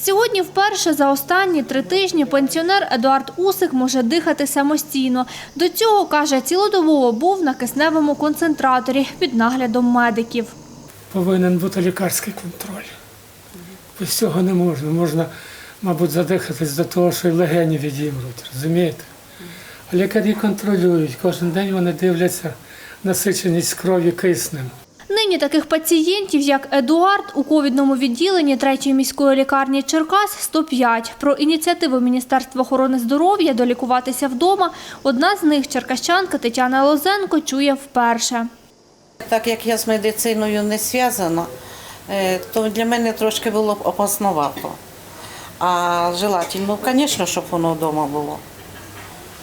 Сьогодні вперше за останні три тижні пенсіонер Едуард Усик може дихати самостійно. До цього, каже, цілодобово був на кисневому концентраторі під наглядом медиків. повинен бути лікарський контроль. Без цього не можна. Можна, мабуть, задихатись до того, що й легені відімруть, розумієте? А лікарі контролюють, кожен день вони дивляться насиченість крові киснем. Нині таких пацієнтів, як Едуард, у ковідному відділенні третьої міської лікарні Черкас 105. Про ініціативу Міністерства охорони здоров'я долікуватися вдома. Одна з них, черкащанка Тетяна Лозенко, чує вперше. Так як я з медициною не зв'язана, е, то для мене трошки було б опасновато. А желательно, звісно, щоб воно вдома було.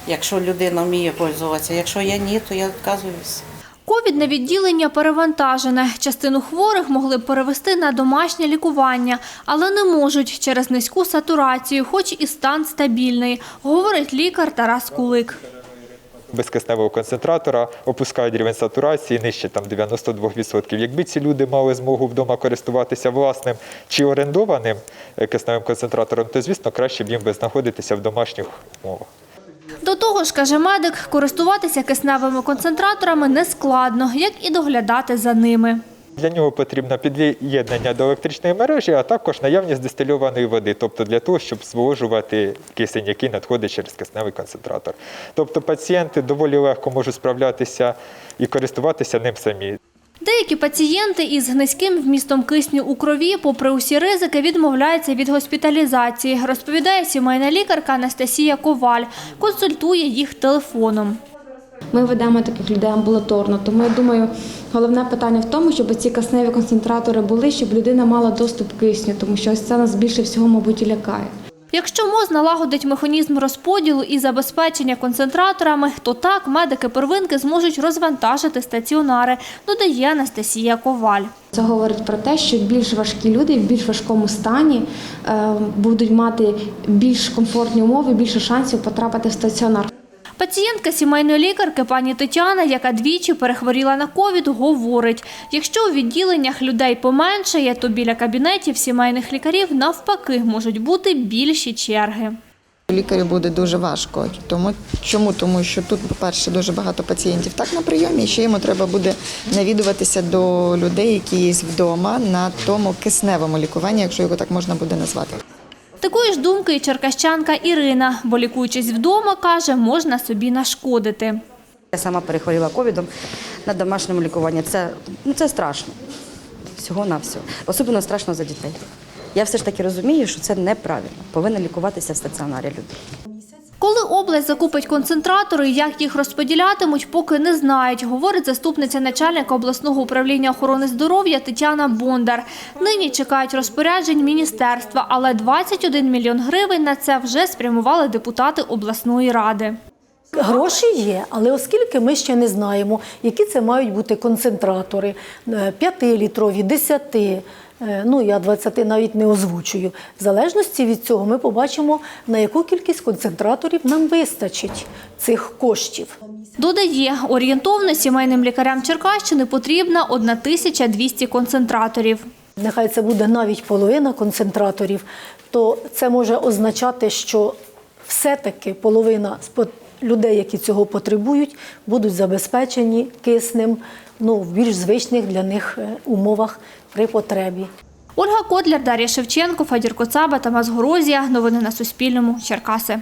Якщо людина вміє пользуватися. Якщо я ні, то я відказуюсь. Ковідне відділення перевантажене. Частину хворих могли б перевести на домашнє лікування, але не можуть через низьку сатурацію, хоч і стан стабільний, говорить лікар Тарас Кулик. без кисневого концентратора опускають рівень сатурації нижче там 92%. Якби ці люди мали змогу вдома користуватися власним чи орендованим е, кисневим концентратором, то звісно краще б їм би знаходитися в домашніх умовах. Того ж, каже медик, користуватися кисневими концентраторами не складно, як і доглядати за ними. Для нього потрібно під'єднання до електричної мережі, а також наявність дистильованої води, тобто для того, щоб зволожувати кисень, який надходить через кисневий концентратор. Тобто пацієнти доволі легко можуть справлятися і користуватися ним самі. Деякі пацієнти із низьким вмістом кисню у крові, попри усі ризики, відмовляються від госпіталізації, розповідає сімейна лікарка Анастасія Коваль. Консультує їх телефоном. Ми ведемо таких людей амбулаторно. Тому я думаю, головне питання в тому, щоб ці кисневі концентратори були, щоб людина мала доступ кисню, тому що ось це нас більше всього, мабуть, і лякає. Якщо МОЗ налагодить механізм розподілу і забезпечення концентраторами, то так медики первинки зможуть розвантажити стаціонари, додає Анастасія Коваль. Це говорить про те, що більш важкі люди в більш важкому стані е, будуть мати більш комфортні умови, більше шансів потрапити в стаціонар. Пацієнтка сімейної лікарки пані Тетяна, яка двічі перехворіла на ковід, говорить, якщо у відділеннях людей поменшає, то біля кабінетів сімейних лікарів навпаки можуть бути більші черги. Лікарю буде дуже важко. Тому чому? Тому що тут, по-перше, дуже багато пацієнтів так на прийомі, ще йому треба буде навідуватися до людей, які є вдома на тому кисневому лікуванні, якщо його так можна буде назвати. Такої ж думки і черкащанка Ірина, бо лікуючись вдома, каже, можна собі нашкодити. Я сама перехворіла ковідом на домашньому лікуванні. Це, ну, це страшно. Всього на всього. Особливо страшно за дітей. Я все ж таки розумію, що це неправильно. Повинна лікуватися в стаціонарі люди. Коли область закупить концентратори як їх розподілятимуть, поки не знають, говорить заступниця начальника обласного управління охорони здоров'я Тетяна Бондар. Нині чекають розпоряджень міністерства, але 21 мільйон гривень на це вже спрямували депутати обласної ради. Гроші є, але оскільки ми ще не знаємо, які це мають бути концентратори 5-літрові, 10, е, ну я 20 навіть не озвучую. В залежності від цього ми побачимо, на яку кількість концентраторів нам вистачить цих коштів. Додає, орієнтовно сімейним лікарям Черкащини потрібна 1200 концентраторів. Нехай це буде навіть половина концентраторів, то це може означати, що все-таки половина людей, які цього потребують, будуть забезпечені киснем ну, в більш звичних для них е, умовах при потребі. Ольга Котляр, Дар'я Шевченко, Федір Коцаба, Тамас Горозія. Новини на Суспільному. Черкаси.